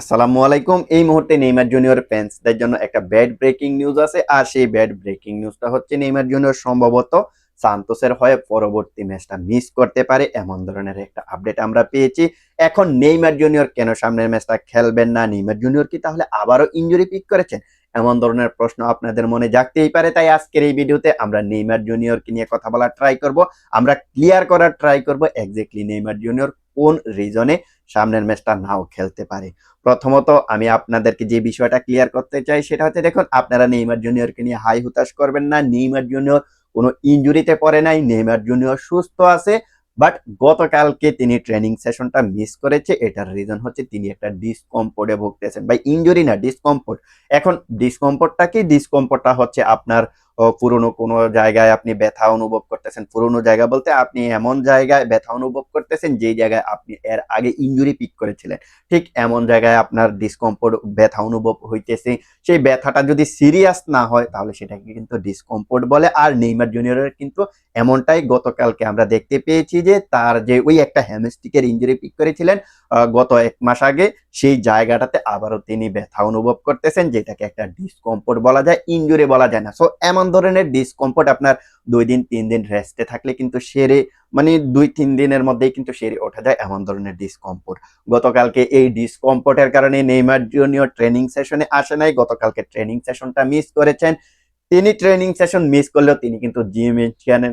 আসসালামু আলাইকুম। এই মুহূর্তে নেইমার জুনিয়র ফ্যান্সদের জন্য একটা ব্যাড ব্রেকিং নিউজ আছে, আর সেই ব্যাড ব্রেকিং নিউজটা হচ্ছে নেইমার জুনিয়র সম্ভবত সান্তোসের হয়ে পরবর্তী ম্যাচটা মিস করতে পারে। এমন ধরনের একটা আপডেট আমরা পেয়েছি। এখন নেইমার জুনিয়র কেন সামনের ম্যাচটা খেলবেন না? নেইমার জুনিয়র কি তাহলে আবারও ইনজুরি পিক করেছেন? এমন ধরনের প্রশ্ন আপনাদের মনে জাগতেই পারে। তাই আজকের এই ভিডিওতে আমরা নেইমার জুনিয়রকে নিয়ে কথা বলার ট্রাই করব। আমরা ক্লিয়ার করার ট্রাই করব এক্স্যাক্টলি নেইমার জুনিয়র কোন রিজনে সামনের ম্যাচটা নাও খেলতে পারে। প্রথমত আমি আপনাদেরকে যে বিষয়টা ক্লিয়ার করতে চাই সেটা হচ্ছে দেখুন, আপনারা নেইমার জুনিয়রকে নিয়ে হাই হুতাশ করবেন না। নেইমার জুনিয়র কোনো ইনজুরিতে পড়ে নাই, নেইমার জুনিয়র সুস্থ আছে বাট গতকালকে তিনি ট্রেনিং সেশনটা মিস করেছে, এটার রিজন হচ্ছে তিনি একটা ডিসকমফোর্টে ভুগতেছেন। বা ইঞ্জুরি না ডিসকমফোর্ট এখন ডিসকমফোর্টটা কি? ডিসকমফোর্টটা হচ্ছে আপনার পুরনো কোনো জায়গায় আপনি ব্যথা অনুভব করতেছেন। পুরনো জায়গা বলতে আপনি এমন জায়গায় ব্যথা অনুভব করতেছেন যেই জায়গায় আপনি এর আগে ইনজুরি পিক করেছিলেন। ঠিক এমন জায়গায় আপনার ডিসকমফোর্ট ব্যথা অনুভব হইতেছে। সেই ব্যথাটা যদি সিরিয়াস না হয় তাহলে সেটাকে কিন্তু ডিসকমফোর্ট বলে। আর নেইমার জুনিয়রের কিন্তু এমনটাই গতকালকে আমরা দেখতে পেয়েছি যে তার যে ওই একটা হ্যামস্টিকের ইঞ্জুরি পিক করেছিলেন গত এক মাস আগে সেই জায়গাটাতে আবারও তিনি ব্যথা অনুভব করতেছেন, যেটাকে একটা ডিসকমফোর্ট বলা যায় ইনজুরি বলা যায় না। সো এমন ধরনের ডিসকমফোর্ট আপনার দুই দিন, তিন দিন রেস্টে থাকলে কিন্তু সেরে মানে দুই, তিন দিনের মধ্যেই কিন্তু সেরে ওঠা যায় এমন ধরনের ডিসকমফোর্ট গতকালকে এই ডিসকমফোর্টের কারণে নেইমার জুনিয়র ট্রেনিং সেশনে আসে নাই। গতকালকে ট্রেনিং সেশনটা মিস করেছেন। তিনি ট্রেনিং সেশন মিস করলেও তিনি কিন্তু জিমে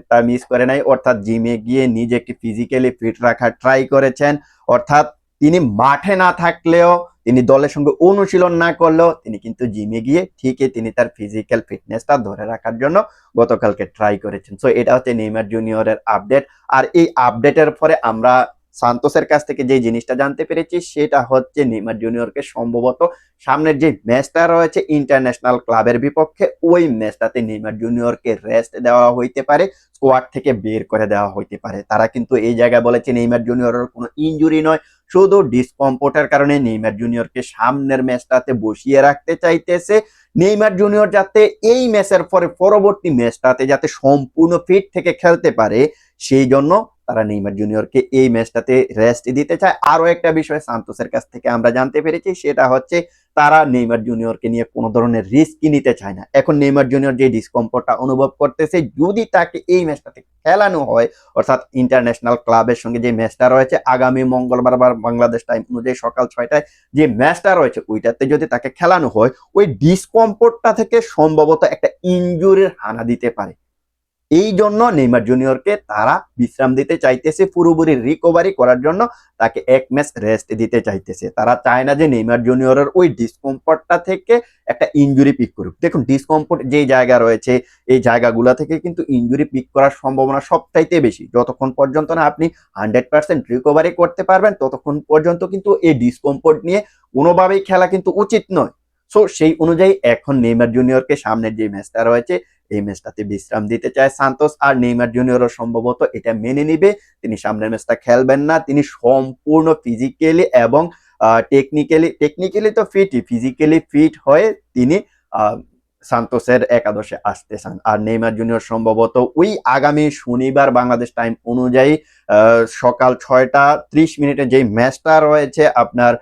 তা মিস করে নাই। অর্থাৎ জিমে গিয়ে নিজেকে ফিজিক্যালি ফিট রাখার ট্রাই করেছেন। অর্থাৎ তিনি মাঠে না থাকলেও তিনি দলের সঙ্গে অনুশীলন না করলেও তিনি কিন্তু জিমে গিয়ে ঠিকই তিনি তার ফিজিক্যাল ফিটনেসটা ধরে রাখার জন্য গতকালকে ট্রাই করেছেন। সো এটা হচ্ছে নেইমার জুনিয়রের আপডেট আর এই আপডেটের পরে আমরা সান্তোসের কাছ থেকে যে জিনিসটা জানতে পেরেছি, সেটা হচ্ছে নেইমার জুনিয়রকে সম্ভবত সামনের যে ম্যাচটা রয়েছে ইন্টারন্যাশনাল ক্লাবের বিপক্ষে, ওই ম্যাচটাতে নেইমার জুনিয়রকে রেস্ট দেওয়া হইতে পারে স্কোয়াড থেকে বের করে দেওয়া হইতে পারে। তারা কিন্তু এই জায়গায় বলেছে নেইমার জুনিয়রের কোনো ইনজুরি নয়। শুধু ডিসকমফোর্টের কারণে নেইমার জুনিয়রকে সামনের ম্যাচটাতে বসিয়ে রাখতে চাইতেছে। নেইমার জুনিয়র যাতে এই ম্যাচের পরে পরবর্তী ম্যাচটাতে যাতে সম্পূর্ণ ফিট থেকে খেলতে পারে সেই জন্য তারা নেইমার জুনিয়রকে এই ম্যাচটাতে রেস্ট দিতে চায়। আরও একটা বিষয় সান্তোসের কাছ থেকে আমরা জানতে পেরেছি, সেটা হচ্ছে তারা নেইমার জুনিয়রকে নিয়ে কোনো ধরনের রিস্কই নিতে চায় না। এখন নেইমার জুনিয়র যে ডিসকমফোর্টটা অনুভব করতেছে, যদি তাকে এই ম্যাচটাতে খেলানো হয়, অর্থাৎ ইন্টারন্যাশনাল ক্লাবের সঙ্গে যে ম্যাচটা রয়েছে, আগামী মঙ্গলবার বা বাংলাদেশ টাইম অনুযায়ী সকাল ছয়টায় যে ম্যাচটা রয়েছে, ওইটাতে যদি তাকে খেলানো হয়, ওই ডিসকমফোর্টটা থেকে সম্ভবত একটা ইনজুরির হানা দিতে পারে। এই জন্য নেইমার জুনিয়রকে তারা বিশ্রাম দিতে চাইতেছে, পুরোপুরি রিকভারি করার জন্য তাকে এক ম্যাচ রেস্ট দিতে চাইতেছে। তারা চায় না যে নেইমার জুনিয়রের ওই ডিসকমফোর্টটা থেকে একটা ইনজুরি পিক করুক। দেখুন ডিসকমফোর্ট যে জায়গা রয়েছে, এই জায়গাগুলো থেকে কিন্তু ইনজুরি পিক করার সম্ভাবনা সবচাইতে বেশি। যতক্ষণ পর্যন্ত না আপনি হান্ড্রেড পার্সেন্ট রিকভারি করতে পারবেন, ততক্ষণ পর্যন্ত কিন্তু এই ডিসকমফোর্ট নিয়ে কোনোভাবেই খেলা কিন্তু উচিত নয়। সো সেই অনুযায়ী এখন নেইমার জুনিয়রকে সামনের যে ম্যাচটা রয়েছে এই ম্যাচটাতে বিশ্রাম দিতে চায় সান্তোস। আর নেইমার জুনিয়রও সম্ভবত এটা মেনে নিবে। তিনি সামনের ম্যাচটা খেলবেন না। তিনি সম্পূর্ণ ফিজিক্যালি এবং টেকনিক্যালি টেকনিক্যালি তো ফিটই ফিজিক্যালি ফিট হয়ে তিনি সান্তোসের একাদশে আসতে চান। আর নেইমার জুনিয়র সম্ভবত ওই আগামী শনিবার বাংলাদেশ টাইম অনুযায়ী সকাল ছয়টা ত্রিশ মিনিটে যে ম্যাচটা রয়েছে আপনার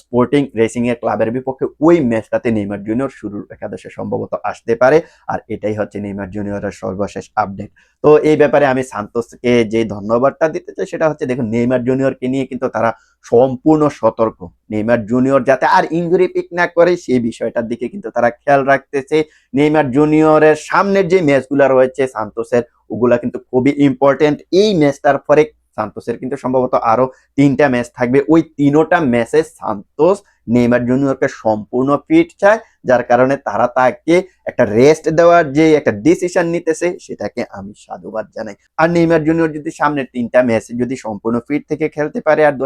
স্পোর্টিং রেসিং এর ক্লাবের বিপক্ষে ওই ম্যাচটাতে নেইমার জুনিয়র শুরুর একাদশে সম্ভবত আসতে পারে। আর এটাই হচ্ছে নেইমার জুনিয়রের সর্বশেষ আপডেট তো এই ব্যাপারে আমি সান্তোসকে যে ধন্যবাদটা দিতে চাই, সেটা হচ্ছে দেখুন, নেইমার জুনিয়রকে নিয়ে কিন্তু তারা সম্পূর্ণ সতর্ক। নেইমার জুনিয়র যাতে আর ইনজুরি পিক না করে, সেই বিষয়টার দিকে কিন্তু তারা খেয়াল রাখতেছে। নেইমার জুনিয়রের সামনের যে ম্যাচগুলো রয়েছে সান্তোসের ওগুলা কিন্তু খুবই ইম্পর্টেন্ট এই ম্যাচটার পরে সান্তোসের। কিন্তু সম্ভবত আরও তিনটা ম্যাচ থাকবে। ওই তিনোটা ম্যাচে সান্তোস নেইমার জুনিয়রকে সম্পূর্ণ ফিট চায়, যার কারণে তারা তাকে একটা রেস্ট দেওয়ার যে একটা ডিসিশন নিতেছে, সেটাকে আমি সাধুবাদ জানাই। আর নেইমার জুনিয়র যদি সামনের তিনটা ম্যাচে যদি সম্পূর্ণ ফিট থেকে খেলতে পারে, আর দু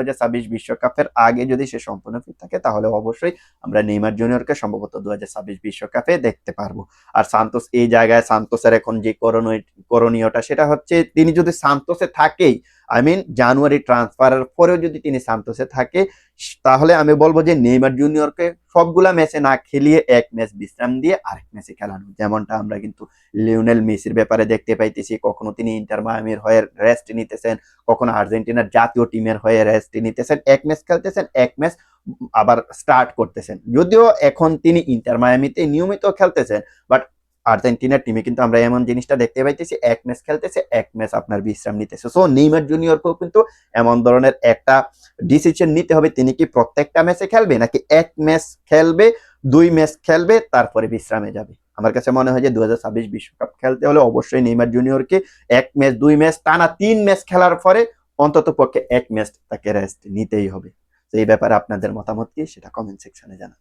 বিশ্বকাপের আগে যদি সে সম্পূর্ণ ফিট থাকে, তাহলে অবশ্যই আমরা নেইমার জুনিয়রকে সম্ভবত দু বিশ্বকাপে দেখতে পারব। আর সান্তোস এই জায়গায়, সান্তোসের এখন যে করণীয় করণীয়টা, সেটা হচ্ছে তিনি যদি সান্তোসে থাকেই আই মিন জানুয়ারি ট্রান্সফারের পরেও যদি তিনি সান্তোসে থাকে, তাহলে আমি বলব যে নেইমার জুনিয়রকে সবগুলা ম্যাচে না খেলিয়ে এক ম্যাচ বিশ্রাম দিয়ে আরেক ম্যাচে খেলানো। যেমনটা আমরা কিন্তু লিওনেল মেসির ব্যাপারে দেখতে পাইতেছি। কখনো তিনি ইন্টার মায়ামির হয়ে রেস্ট নিতেছেন, কখনো আর্জেন্টিনার জাতীয় টিমের হয়ে রেস্ট নিতেছেন, এক ম্যাচ খেলতেছেন, এক ম্যাচ আবার স্টার্ট করতেছেন। যদিও এখন তিনি ইন্টার মায়ামিতে নিয়মিত খেলতেছেন বাট আর্জেন্টিনার টিমে কিন্তু আমরা এমন জিনিসটা দেখতে পাইতেছি, এক ম্যাচ খেলতেছে, এক ম্যাচ আপনার বিশ্রাম নিতেছে। সো নেইমার জুনিয়রকেও কিন্তু এমন ধরনের একটা ডিসিশন নিতে হবে, তিনি কি প্রত্যেকটা ম্যাচে খেলবে, নাকি এক ম্যাচ খেলবে, দুই ম্যাচ খেলবে, তারপরে বিশ্রামে যাবে? আমার কাছে মনে হয় যে দু বিশ্বকাপ খেলতে হলে অবশ্যই নেইমার জুনিয়রকে এক ম্যাচ দুই ম্যাচ টানা তিন ম্যাচ খেলার পরে অন্তত পক্ষে এক ম্যাচ তাকে রেস্ট নিতেই হবে। তো এই ব্যাপারে আপনাদের মতামত কি? সেটা কমেন্ট সেকশনে জানান।